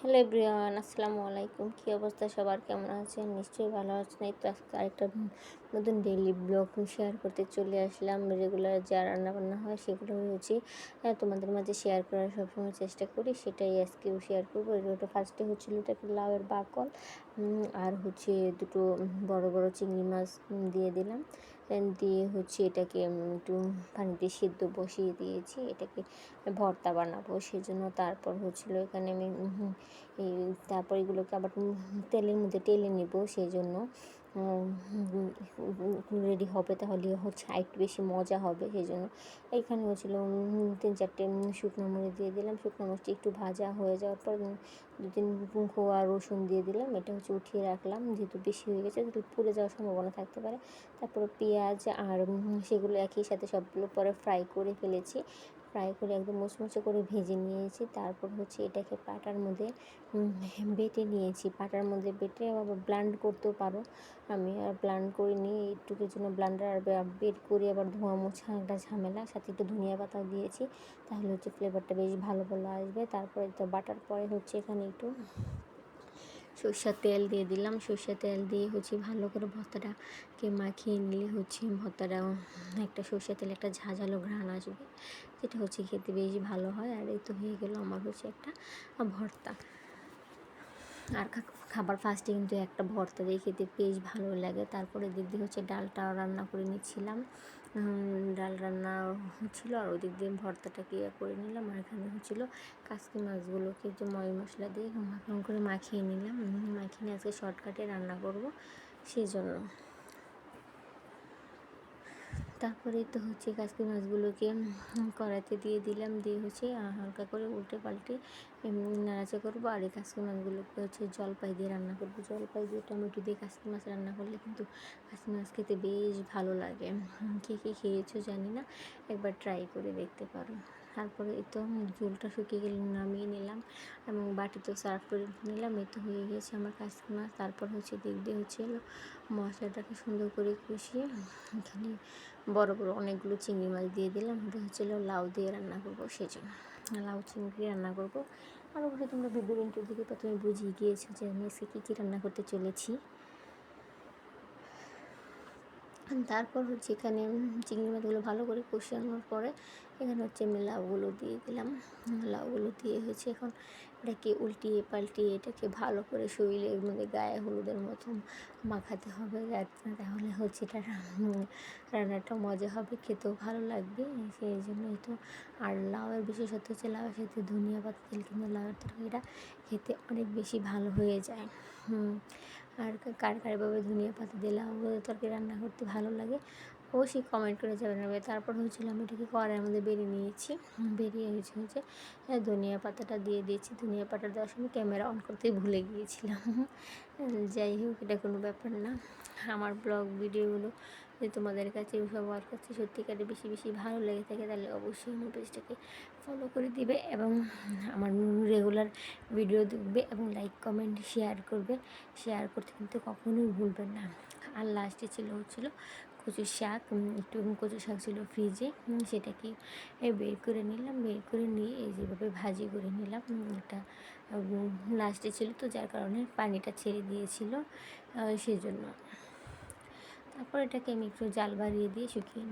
Hello everyone, আসসালামু আলাইকুম। কী অবস্থা সবার? কেমন আছেন? নিশ্চয়ই ভালো আছেন। এই তো আজকে আরেকটা নতুন ডেইলি ব্লগ শেয়ার করতে চলে আসলাম। রেগুলার যা রান্নাবান্না হয় সেগুলো হচ্ছে তোমাদের মাঝে শেয়ার করার সবসময় চেষ্টা করি। সেটাই আজকেও শেয়ার করব। এটা ফার্স্টে হচ্ছিল এটা লাউয়ের বাকল। আর হচ্ছে দুটো বড় বড় চিংড়ি মাছ দিয়ে দিলাম। দিয়ে হচ্ছে এটাকে একটু পানিতে সিদ্ধ বসিয়ে দিয়েছি। এটাকে ভর্তা বানাবো সেজন্য। তারপর হচ্ছিল এখানে আমি এই তারপর এগুলোকে আবার তেলের মধ্যে টেলে নেব সেই জন্য রেডি হবে, তাহলে হচ্ছে একটু বেশি মজা হবে সেই জন্য এইখানে হচ্ছিল তিন চারটে শুকনো মরিচ দিয়ে দিলাম। শুকনো মরিচটি একটু ভাজা হয়ে যাওয়ার পর দু তিন খোয়া রসুন দিয়ে দিলাম। এটা হচ্ছে উঠিয়ে রাখলাম, যেহেতু বেশি হয়ে গেছে যেহেতু পুড়ে যাওয়ার সম্ভাবনা থাকতে পারে। তারপরে পেঁয়াজ আর সেগুলো একই সাথে সবগুলো পরে ফ্রাই করে ফেলেছি। ফ্রাই করে একদম মুচমুচে করে ভেজে নিয়েছি। তারপর হচ্ছে এটাকে পাটার মধ্যে বেটে নিয়েছি। পাটার মধ্যে বেটে আবার ব্লান্ড করতেও পারো। আমি আর ব্লান্ড করিনি একটুকুর জন্য ব্লান্ডার আর বেট করে আবার ধোঁয়া মোছা একটা ঝামেলা। সাথে একটু ধনিয়া পাতাও দিয়েছি, তাহলে হচ্ছে ফ্লেভারটা বেশ ভালো ভালো আসবে। তারপরে তো বাটার পরে হচ্ছে এখানে একটু সর্ষের তেল দিয়ে দিলাম। সর্ষার তেল দিয়ে হচ্ছে ভালো করে ভর্তাটাকে মাখিয়ে নিলে হচ্ছে ভর্তাটা, একটা সর্ষার তেল একটা ঝাঁঝালো ঘ্রাণ আসবে। যেটা হচ্ছে খেতে বেশ ভালো হয়। আর এই তো হয়ে গেলো আমার হচ্ছে একটা ভর্তা। আর খাবার ফার্স্টে কিন্তু একটা ভর্তা দিয়ে খেতে বেশ ভালো লাগে। তারপরে দিক দিয়ে হচ্ছে ডালটা রান্না করে নিচ্ছিলাম। ডাল রান্না হচ্ছিল আর ওদিক দিয়ে ভর্তাটাকে ইয়ে করে নিলাম আর এখানে হচ্ছিল কাসকি মাছগুলোকে যে ময় মশলা দিয়ে মাখন করে মাখিয়ে নিলাম। মাখিয়ে নিয়ে আজকে শর্টকাটে রান্না করব সেই জন্য তারপরে তো হচ্ছে কাজকি মাছগুলোকে কড়াইতে দিয়ে দিলাম, দিয়ে হচ্ছে হালকা করে উল্টে পাল্টে নাড়াচা করব। আর এই কাজকি মাছগুলোকে হচ্ছে জলপাই দিয়ে রান্না করব। জলপাই দিয়ে টমেটো দিয়ে কাজকি মাছ রান্না করলে কিন্তু কাজকি মাছ খেতে বেশ ভালো লাগে। কে কে খেয়েছো জানি না, একবার ট্রাই করে দেখতে পারো। তারপরে এই তো ঝোলটা শুকিয়ে গেলে নামিয়ে নিলাম এবং বাটিতেও সার্ভ করে নিলাম। এই তো হয়ে গেছে আমার কাজকি মাছ। তারপর হচ্ছে দিয়ে হচ্ছে মশলাটাকে সুন্দর করে কষিয়ে এখানে বড় বড় অনেকগুলো চিংড়ি মাছ দিয়ে দিলাম। এটা হচ্ছিল লাউ দিয়ে রান্না করব সেই জন্য লাউ, চিংড়ি রান্না করব। আর অবশ্যই তোমরা ভিডিও ইন্টার প্রথমে বুঝিয়ে গিয়েছো যে আমি আজকে কী কী রান্না করতে চলেছি। তারপর হচ্ছে এখানে চিংড়ি মাছগুলো ভালো করে কষানোর পরে এখানে হচ্ছে আমি লাউগুলো দিয়ে দিলাম। লাউগুলো দিয়ে হচ্ছে এখন এটাকে উল্টিয়ে পাল্টিয়ে এটাকে ভালো করে শরীরের মধ্যে গায়ে হলুদের মতো মাখাতে হবে। তাহলে হচ্ছে এটা রান্নাটা মজা হবে, খেতেও ভালো লাগবে। সেই জন্যই তো আর লাউয়ের বিশেষত্ব হচ্ছে লাউয়ের সাথে ধনিয়া পাতা তেল কিন্তু লাউয়ের তরকারিটা খেতে অনেক বেশি ভালো হয়ে যায়। আর কার কারভাবে ধনিয়া পাতা দিয়ে লাউ তরকারি রান্না করতে ভালো লাগে? অবশ্যই কমেন্ট করে যাবেন তারপর হয়েছিল আমি এটাকে কড়াইয়ের মধ্যে বেরিয়ে নিয়েছি। বেরিয়ে হয়েছে হচ্ছে ধনিয়া পাতাটা দিয়ে দিয়েছি। ধনিয়া পাতা দেওয়ার সময় ক্যামেরা অন করতেই ভুলে গিয়েছিলাম। যাই হোক, এটা কোনো ব্যাপার না। আমার ব্লগ ভিডিওগুলো যদি তোমাদের কাছে সবার কাছে সত্যিকারে বেশি বেশি ভালো লেগে থাকে, তাহলে অবশ্যই আমার পেজটাকে ফলো করে দিবে এবং আমার রেগুলার ভিডিও দেখবে এবং লাইক কমেন্ট শেয়ার করবে। শেয়ার করতে কিন্তু কখনোই ভুলবেন না। আর লাস্টে ছিল, হচ্ছিল কচু শাক একটু কচু শাক ছিল ফ্রিজে সেটাকে বের করে নিলাম, বের করে নিয়ে এই যেভাবে ভাজি করে নিলাম একটা লাস্টে ছিল তো যার কারণে পানিটা ছেড়ে দিয়েছিল সেজন্য। তারপর এটাকে আমি একটু জাল বাড়িয়ে দিয়ে শুকিয়ে নিই।